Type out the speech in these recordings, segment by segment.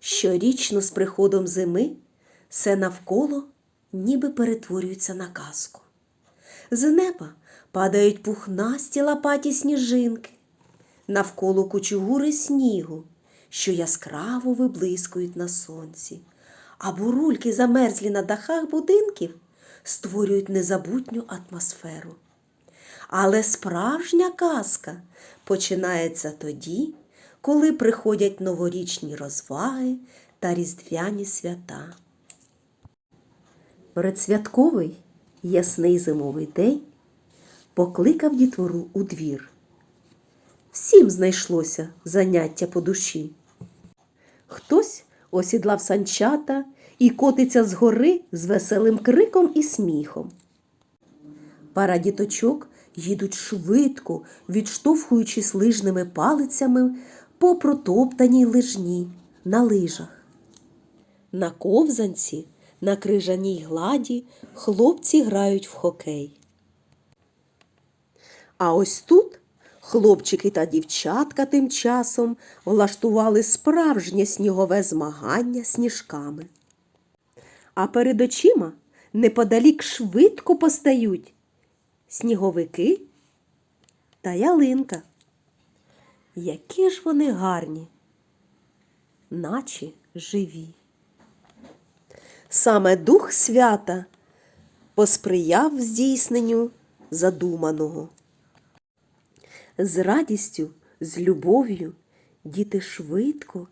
Щорічно з приходом зими все навколо ніби перетворюється на казку. З неба падають пухнасті лопаті сніжинки, навколо кучугури снігу, що яскраво виблискують на сонці, а бурульки, замерзлі на дахах будинків, створюють незабутню атмосферу. Але справжня казка починається тоді, коли приходять новорічні розваги та різдвяні свята. Передсвятковий ясний зимовий день покликав дітвору у двір. Всім знайшлося заняття по душі. Хтось осідлав санчата і котиться з гори з веселим криком і сміхом. Пара діточок їдуть швидко, відштовхуючись лижними палицями по протоптаній лижні на лижах. На ковзанці, на крижаній гладі хлопці грають в хокей. А ось тут хлопчики та дівчатка тим часом влаштували справжнє снігове змагання сніжками. А перед очима неподалік швидко постають сніговики та ялинка. Які ж вони гарні, наче живі. Саме дух свята посприяв здійсненню задуманого. З радістю, з любов'ю діти швидко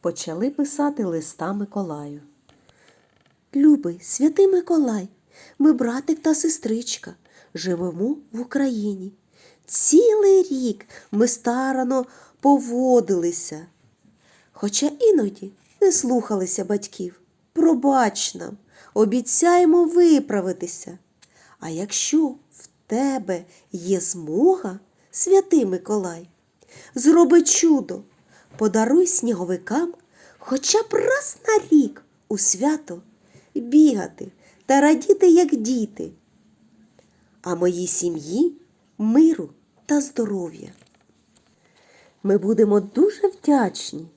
почали писати листа Миколаю. Любий, святий Миколай, ми братик та сестричка, живемо в Україні. Цілий рік ми старано поводилися, хоча іноді не слухалися батьків. Пробач нам, обіцяємо виправитися. А якщо в тебе є змога, святий Миколай, зроби чудо, подаруй сніговикам хоча б раз на рік у свято бігати та радіти, як діти, а моїй сім'ї миру та здоров'я. Ми будемо дуже вдячні.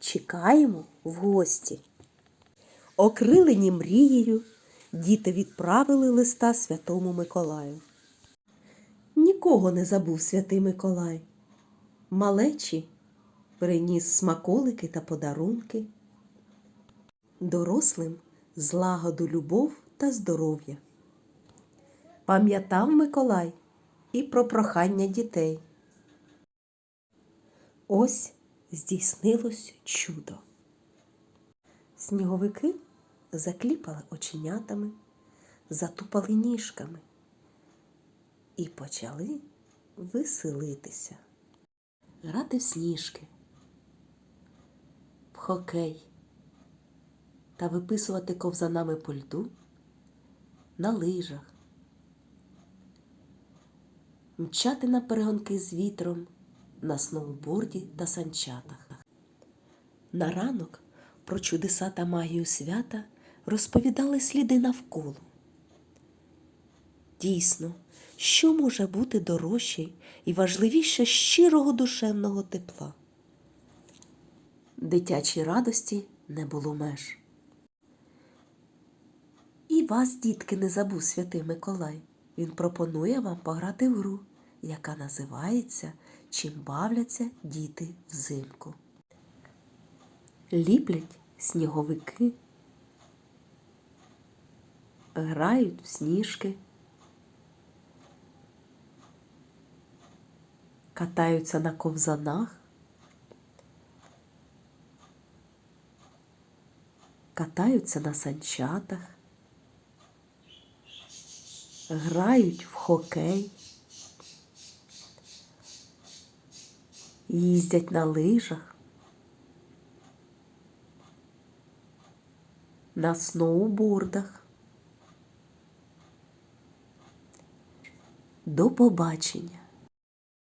Чекаємо в гості. Окрилені мрією, діти відправили листа святому Миколаю. Нікого не забув святий Миколай. Малечі приніс смаколики та подарунки, дорослим злагоду любов та здоров'я. Пам'ятав Миколай і про прохання дітей. Ось здійснилось чудо. Сніговики закліпали оченятами, затупали ніжками і почали веселитися, грати в сніжки, в хокей та виписувати ковзанами по льду на лижах, мчати на перегонки з вітром на сноуборді та санчатах. На ранок про чудеса та магію свята розповідали сліди навколо. Дійсно, що може бути дорожче і важливіше щирого душевного тепла? Дитячій радості не було меж. І вас, дітки, не забув святий Миколай. Він пропонує вам пограти в гру, яка називається Чим бавляться діти взимку. Ліплять сніговики, грають в сніжки, катаються на ковзанах, катаються на санчатах, грають в хокей, їздять на лижах, на сноубордах. До побачення!